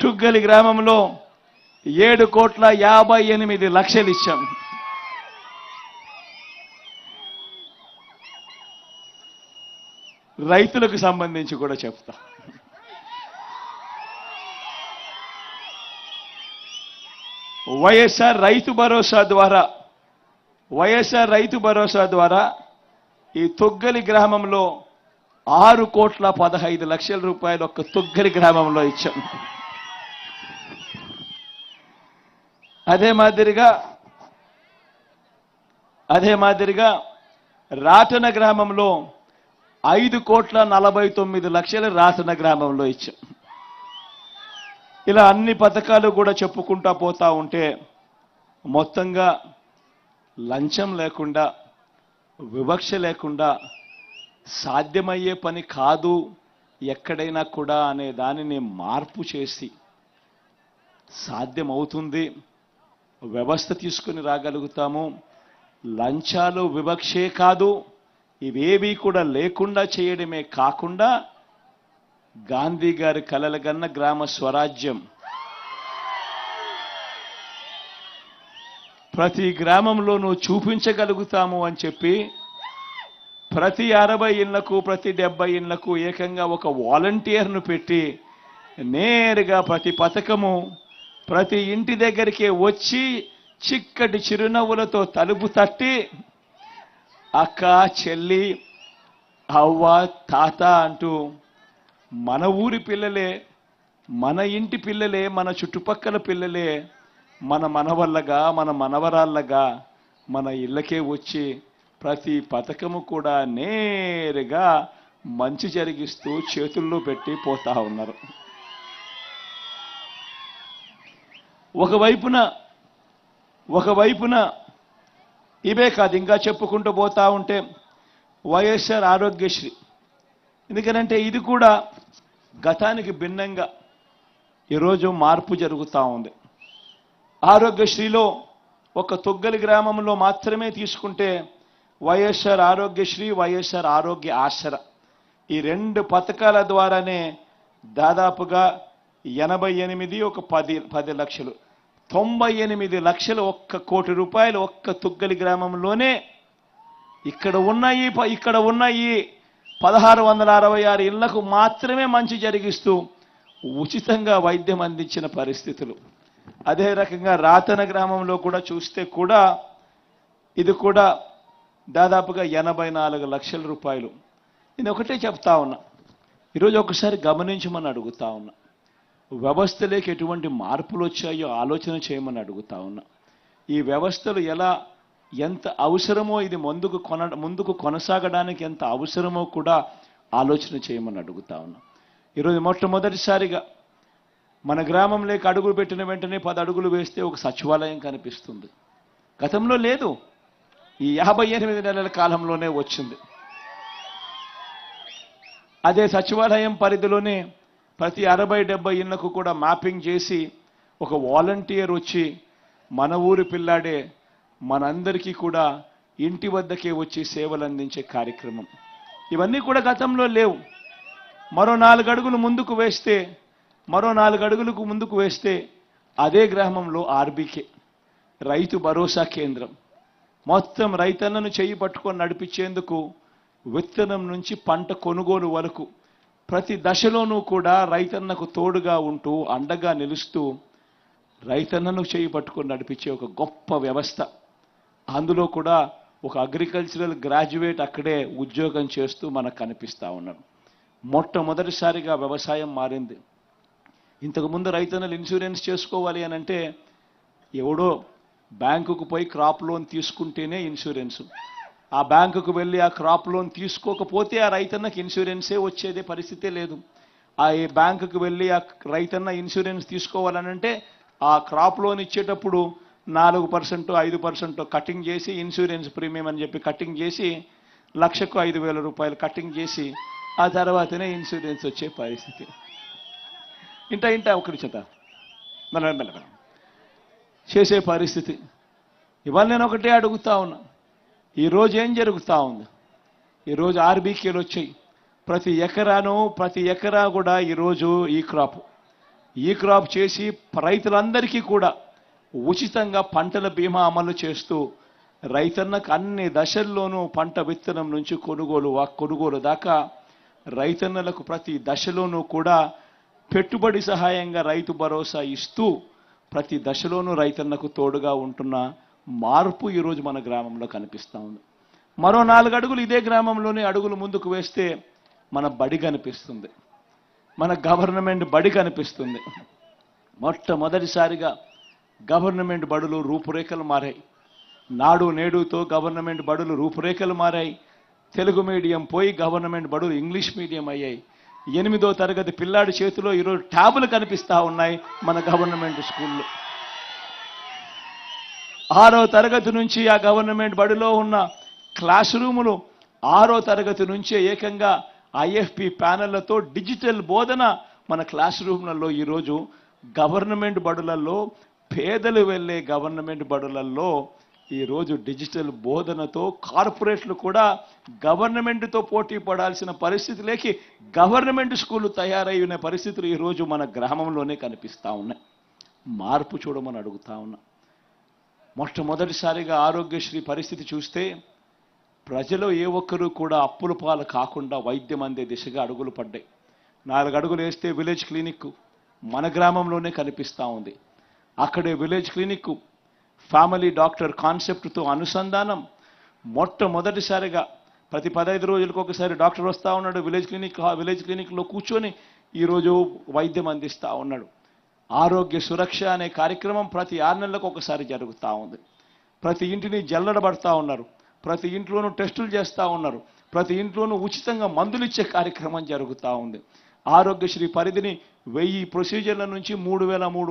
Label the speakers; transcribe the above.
Speaker 1: టుగ్గలి గ్రామంలో ఏడు కోట్ల యాభై ఎనిమిది లక్షలు ఇచ్చాం. రైతులకు సంబంధించి కూడా చెప్తా. వైఎస్ఆర్ రైతు భరోసా ద్వారా వైఎస్ఆర్ రైతు భరోసా ద్వారా ఈ తొగ్గలి గ్రామంలో ఆరు కోట్ల పదహైదు లక్షల రూపాయలు ఒక్క తొగ్గలి గ్రామంలో ఇచ్చాం. అదే మాదిరిగా అదే మాదిరిగా రాటన గ్రామంలో ఐదు కోట్ల నలభై తొమ్మిది లక్షలు రాటన గ్రామంలో ఇచ్చాం. ఇలా అన్ని పథకాలు కూడా చెప్పుకుంటా పోతా ఉంటే మొత్తంగా లంచం లేకుండా వివక్ష లేకుండా సాధ్యమయ్యే పని కాదు ఎక్కడైనా కూడా అనే దానిని మార్పు చేసి సాధ్యమవుతుంది. వ్యవస్థ తీసుకుని రాగలుగుతాము. లంచాలు వివక్షే కాదు. ఇవేవి కూడా లేకుండా చేయడమే కాకుండా గాంధీ గారి కలలగన్న గ్రామ స్వరాజ్యం. ప్రతి గ్రామంలోనూ చూపించగలుగుతాము అని చెప్పి ప్రతి అరవై ఇళ్ళకు ప్రతి డెబ్బై ఇళ్ళకు ఏకంగా ఒక వాలంటీర్ను పెట్టి నేరుగా ప్రతి పథకము ప్రతి ఇంటి దగ్గరికి వచ్చి చిక్కటి చిరునవ్వులతో తలుపు తట్టి అక్క చెల్లి అవ్వ తాత అంటూ మన ఊరి పిల్లలే మన ఇంటి పిల్లలే మన చుట్టుపక్కల పిల్లలే మన మనవల్లగా మన మనవరాళ్ళగా మన ఇళ్ళకే వచ్చి ప్రతి పథకము కూడా నేరుగా మంచి జరిగిస్తూ చేతుల్లో పెట్టి పోతా ఉన్నారు. ఒకవైపున ఒకవైపున ఇవే కాదు ఇంకా చెప్పుకుంటూ పోతా ఉంటే వైఎస్ఆర్ ఆరోగ్యశ్రీ. ఎందుకనంటే ఇది కూడా గతానికి భిన్నంగా ఈరోజు మార్పు జరుగుతూ ఉంది. ఆరోగ్యశ్రీలో ఒక తొగ్గలి గ్రామంలో మాత్రమే తీసుకుంటే వైఎస్ఆర్ ఆరోగ్యశ్రీ వైఎస్ఆర్ ఆరోగ్య ఆసర. ఈ రెండు పథకాల ద్వారానే దాదాపుగా ఎనభై ఎనిమిది ఒక పది పది లక్షలు. తొంభై ఎనిమిది లక్షలు ఒక్క కోటి రూపాయలు ఒక్క తుగ్గలి గ్రామంలోనే ఇక్కడ ఉన్నాయి ప- ఇక్కడ ఉన్నాయి పదహారు వందల అరవై ఆరు ఇళ్ళకు మాత్రమే మంచి జరిగిస్తూ ఉచితంగా వైద్యం అందించిన పరిస్థితులు. అదే రకంగా రాతన గ్రామంలో కూడా చూస్తే కూడా ఇది కూడా దాదాపుగా ఎనభై నాలుగు లక్షల రూపాయలు. నేను ఒకటే చెప్తా ఉన్నా. ఈరోజు ఒకసారి గమనించమని అడుగుతా ఉన్నా. వ్యవస్థలోకి ఎటువంటి మార్పులు వచ్చాయో ఆలోచన చేయమని అడుగుతా ఉన్నా. ఈ వ్యవస్థలు ఎలా ఎంత అవసరమో ఇది ముందుకు కొన ముందుకు కొనసాగడానికి ఎంత అవసరమో కూడా ఆలోచన చేయమని అడుగుతా ఉన్నా. ఈరోజు మొట్టమొదటిసారిగా మన గ్రామంలోకి అడుగులు పెట్టిన వెంటనే పది అడుగులు వేస్తే ఒక సచివాలయం కనిపిస్తుంది. గతంలో లేదు. ఈ యాభై ఎనిమిది నెలల కాలంలోనే వచ్చింది. అదే సచివాలయం పరిధిలోనే ప్రతి అరవై డెబ్బై ఇళ్ళకు కూడా మ్యాపింగ్ చేసి ఒక వాలంటీర్ వచ్చి మన ఊరి పిల్లాడే మనందరికీ కూడా ఇంటి వద్దకే వచ్చి సేవలు అందించే కార్యక్రమం. ఇవన్నీ కూడా గతంలో లేవు. మరో నాలుగు అడుగులు ముందుకు వేస్తే మరో నాలుగు అడుగులకు ముందుకు వేస్తే అదే గ్రామంలో ఆర్బీకే రైతు భరోసా కేంద్రం. మొత్తం రైతన్నను చేయి పట్టుకొని నడిపించేందుకు విత్తనం నుంచి పంట కొనుగోలు వరకు ప్రతి దశలోనూ కూడా రైతన్నకు తోడుగా ఉంటూ అండగా నిలుస్తూ రైతన్నను చేయి పట్టుకొని నడిపించే ఒక గొప్ప వ్యవస్థ. అందులో కూడా ఒక అగ్రికల్చరల్ గ్రాడ్యుయేట్ అక్కడే ఉద్యోగం చేస్తూ మనకు కనిపిస్తా ఉన్నాడు. మొట్టమొదటిసారిగా వ్యవసాయం మారింది. ఇంతకుముందు రైతన్నలు ఇన్సూరెన్స్ చేసుకోవాలి అని అంటే ఎవడో బ్యాంకుకు పోయి క్రాప్ లోన్ తీసుకుంటేనే ఇన్సూరెన్స్. ఆ బ్యాంకుకు వెళ్ళి ఆ క్రాప్ లోన్ తీసుకోకపోతే ఆ రైతన్నకి ఇన్సూరెన్సే వచ్చేదే పరిస్థితే లేదు. ఆ ఏ బ్యాంకుకు వెళ్ళి ఆ రైతన్న ఇన్సూరెన్స్ తీసుకోవాలనంటే ఆ క్రాప్ లోన్ ఇచ్చేటప్పుడు నాలుగు పర్సెంట్ ఐదు పర్సెంట్ కటింగ్ చేసి ఇన్సూరెన్స్ ప్రీమియం అని చెప్పి కటింగ్ చేసి లక్షకు ఐదు వేల రూపాయలు కటింగ్ చేసి ఆ తర్వాతనే ఇన్సూరెన్స్ వచ్చే పరిస్థితి. ఇంట ఇంట ఒకరి చేత మెల్ల మెల్ల చేసే పరిస్థితి. ఇవాళ నేను ఒకటే అడుగుతా ఉన్నా. ఈరోజు ఏం జరుగుతూ ఉంది? ఈరోజు ఆర్బీకేలు వచ్చాయి. ప్రతి ఎకరాను ప్రతి ఎకరా కూడా ఈరోజు ఈ క్రాప్ ఈ క్రాప్ చేసి రైతులందరికీ కూడా ఉచితంగా పంటల బీమా అమలు చేస్తూ రైతన్నకు అన్ని దశల్లోనూ పంట విత్తనం నుంచి కొనుగోలు కొనుగోలు దాకా రైతన్నలకు ప్రతి దశలోనూ కూడా పెట్టుబడి సహాయంగా రైతు భరోసా ఇస్తూ ప్రతి దశలోనూ రైతన్నకు తోడుగా ఉంటున్న మార్పు ఈరోజు మన గ్రామంలో కనిపిస్తూ ఉంది. మరో నాలుగు అడుగులు ఇదే గ్రామంలోనే అడుగులు ముందుకు వేస్తే మన బడి కనిపిస్తుంది. మన గవర్నమెంట్ బడి కనిపిస్తుంది. మొట్టమొదటిసారిగా గవర్నమెంట్ బడులు రూపురేఖలు మారాయి. నాడు నేడుతో గవర్నమెంట్ బడులు రూపురేఖలు మారాయి. తెలుగు మీడియం పోయి గవర్నమెంట్ బడులు ఇంగ్లీష్ మీడియం అయ్యాయి. ఎనిమిదో తరగతి పిల్లాడి చేతిలో ఈరోజు ట్యాబులు కనిపిస్తూ ఉన్నాయి మన గవర్నమెంట్ స్కూల్లో. ఆరో తరగతి నుంచి ఆ గవర్నమెంట్ బడిలో ఉన్న క్లాస్ రూములు ఆరో తరగతి నుంచే ఏకంగా ఐఎఫ్పి ప్యానెళ్ళతో డిజిటల్ బోధన మన క్లాస్ రూమ్లలో ఈరోజు గవర్నమెంట్ బడులలో పేదలు వెళ్ళే గవర్నమెంట్ బడులలో ఈరోజు డిజిటల్ బోధనతో కార్పొరేట్లు కూడా గవర్నమెంట్తో పోటీ పడాల్సిన పరిస్థితిలోకి గవర్నమెంట్ స్కూళ్ళు తయారయ్యిన పరిస్థితులు ఈరోజు మన గ్రామంలోనే కనిపిస్తా ఉన్నాయి. మార్పు చూడమని అడుగుతా ఉన్నా. మొట్టమొదటిసారిగా ఆరోగ్యశ్రీ పరిస్థితి చూస్తే ప్రజలు ఏ ఒక్కరూ కూడా అప్పుల పాలు కాకుండా వైద్యం అందే దిశగా అడుగులు పడ్డాయి. నాలుగు అడుగులు వేస్తే విలేజ్ క్లినిక్ మన గ్రామంలోనే కనిపిస్తూ ఉంది. అక్కడే విలేజ్ క్లినిక్ ఫ్యామిలీ డాక్టర్ కాన్సెప్ట్తో అనుసంధానం. మొట్టమొదటిసారిగా ప్రతి పదహైదు రోజులకు ఒకసారి డాక్టర్ వస్తూ ఉన్నాడు విలేజ్ క్లినిక్ విలేజ్ క్లినిక్లో కూర్చొని ఈరోజు వైద్యం అందిస్తూ ఉన్నాడు. ఆరోగ్య సురక్ష అనే కార్యక్రమం ప్రతి ఆరు నెలలకు ఒకసారి జరుగుతూ ఉంది. ప్రతి ఇంటిని జల్లడబడతా ఉన్నారు. ప్రతి ఇంట్లోనూ టెస్టులు చేస్తూ ఉన్నారు. ప్రతి ఇంట్లోనూ ఉచితంగా మందులు ఇచ్చే కార్యక్రమం జరుగుతూ ఉంది. ఆరోగ్యశ్రీ పరిధిని వెయ్యి ప్రొసీజర్ల నుంచి మూడు వేల మూడు